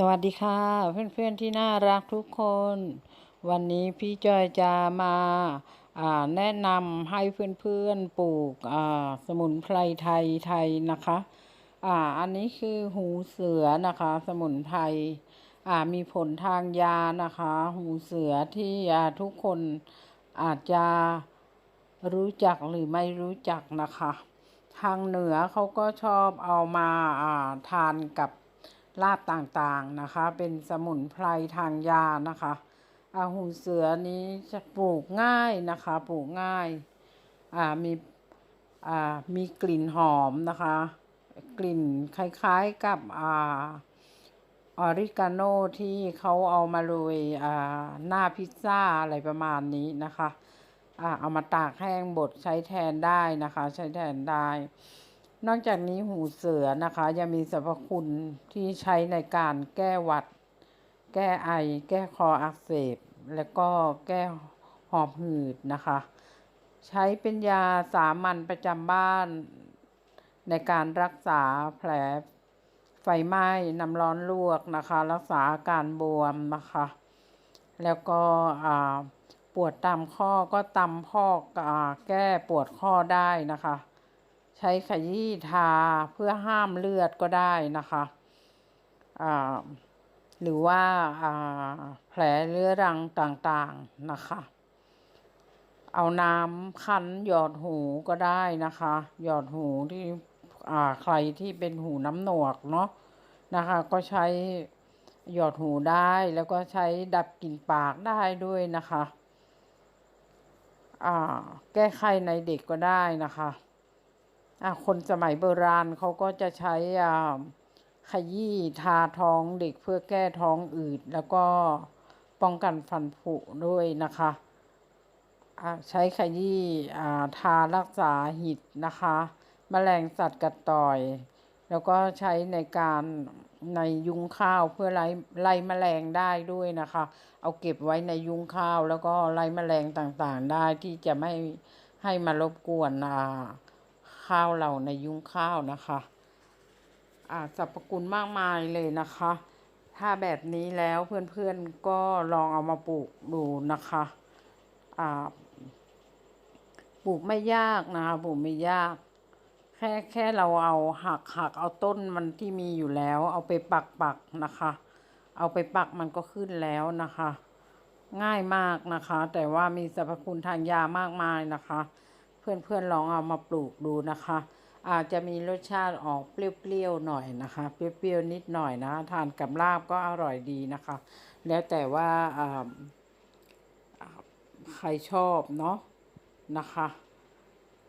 สวัสดีค่ะ เพื่อนๆที่น่ารักทุกคน วันนี้พี่จอยจะมาแนะนำให้เพื่อนๆปลูกสมุนไพรไทยไทยนะคะอ่าอันนี้คือหูเสือนะคะ สมุนไพรอ่ามีผลทางยานะคะ หูเสือที่อ่าทุกคนอาจจะรู้จักหรือไม่รู้จักนะคะ ทางเหนือเขาก็ชอบเอามาอ่าทานกับ ลาบต่างๆนะคะ เป็นสมุนไพรทางยานะคะอาหูเสือนี้จะปลูกง่ายนะคะ ปลูกง่ายอ่ามีอ่ามีกลิ่นหอมนะคะ กลิ่นคล้ายๆกับอ่าออริกาโนที่เขาเอามาโรยอ่าหน้าพิซซ่าอะไรประมาณนี้นะคะอ่าเอามาตากแห้งบดใช้แทนได้นะคะ ใช้แทนได้ นอกจากนี้หูเสือนะคะ ยังมีสรรพคุณที่ใช้ในการแก้หวัด แก้ไอ แก้คออักเสบ แล้วก็แก้หอบหืดนะคะ ใช้เป็นยาสามัญประจำบ้าน ในการรักษาแผลไฟไหม้น้ำร้อนลวกนะคะ รักษาอาการบวมนะคะ แล้วก็ปวดตามข้อก็ตำพอกอแก้ปวดข้อได้นะคะ ใช้ขยี้ทาเพื่อห้ามเลือดก็ได้นะคะหรือว่าาแผลเรื้อรังต่างๆนะคะ เอาน้ำคั้นหยอดหูก็ได้นะคะ หยอดหูที่ใครที่เป็นหูน้ำหนวกเนาะนะคะ ก็ใช้หยอดหูได้แล้วก็ใช้ดับกลิ่นปากได้ด้วยนะคะ แก้ไขในเด็กก็ได้นะคะ คนสมัยโบราณเขาก็จะใช้อ่าขยี้ทาท้องเด็กเพื่อแก้ท้องอืด แล้วก็ป้องกันฟันผุด้วยนะคะอ่าใช้ขยี้อ่าทารักษาหิดนะคะแมลงสัตว์กัดต่อย แล้วก็ใช้ในการในยุ้งข้าวเพื่อไล่ไล่แมลงได้ด้วยนะคะ เอาเก็บไว้ในยุ้งข้าว แล้วก็ไล่แมลงต่างๆได้ที่จะไม่ให้มารบกวนอ่า ข้าวเราในยุ้งข้าวนะคะอ่าสรรพคุณมากมายเลยนะคะ ถ้าแบบนี้แล้วเพื่อนๆก็ลองเอามาปลูกดูนะคะอ่าปลูกไม่ยากนะคะปลูกไม่ยาก แค่แค่เราเอาหักหักเอาต้นมันที่มีอยู่แล้ว เอาไปปักปักนะคะ เอาไปปักมันก็ขึ้นแล้วนะคะ ง่ายมากนะคะ แต่ว่ามีสรรพคุณทางยามากมายนะคะ เพื่อนๆลองเอามาปลูกดูนะคะ อาจจะมีรสชาติออกเปรี้ยวๆหน่อยนะคะ เปรี้ยวๆนิดหน่อยนะ ทานกับลาบก็อร่อยดีนะคะ แล้วแต่ว่าใครชอบเนาะนะคะ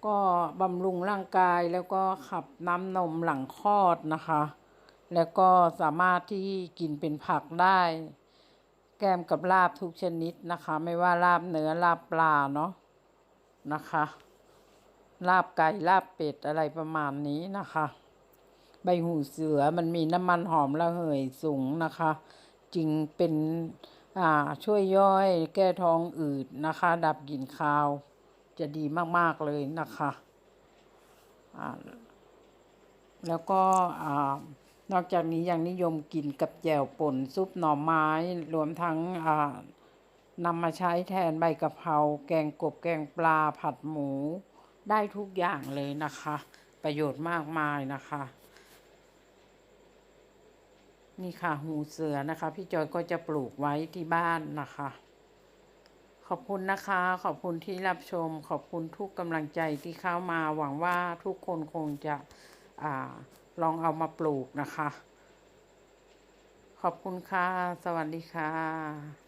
ก็บำรุงร่างกายแล้วก็ขับน้ำนมหลังคลอดนะคะ แล้วก็สามารถที่กินเป็นผักได้ แกมกับลาบทุกชนิดนะคะ ไม่ว่าลาบเนื้อลาบปลาเนาะนะคะ ลาบไก่ลาบเป็ดอะไรประมาณนี้นะคะ ใบหูเสือมันมีน้ำมันหอมระเหยสูงนะคะจึงเป็นอ่าช่วยย่อยแก้ท้องอืดนะคะ ดับกลิ่นคาว จะดีมาก ๆ เลยนะคะอ่าแล้วก็อ่านอกจากนี้ยังนิยมกินกับแจ่วป่นซุปหน่อไม้ รวมทั้งอ่านำมาใช้แทนใบกะเพราแกงกบแกงปลาผัดหมู ได้ทุกอย่างเลยนะคะ ประโยชน์มากมายนะคะ นี่ค่ะหูเสือนะคะ พี่จอยก็จะปลูกไว้ที่บ้านนะคะ ขอบคุณนะคะ ขอบคุณที่รับชม ขอบคุณทุกกำลังใจที่เข้ามาหวังว่าทุกคนคงจะอาลองเอามาปลูกนะคะ ขอบคุณค่ะ สวัสดีค่ะ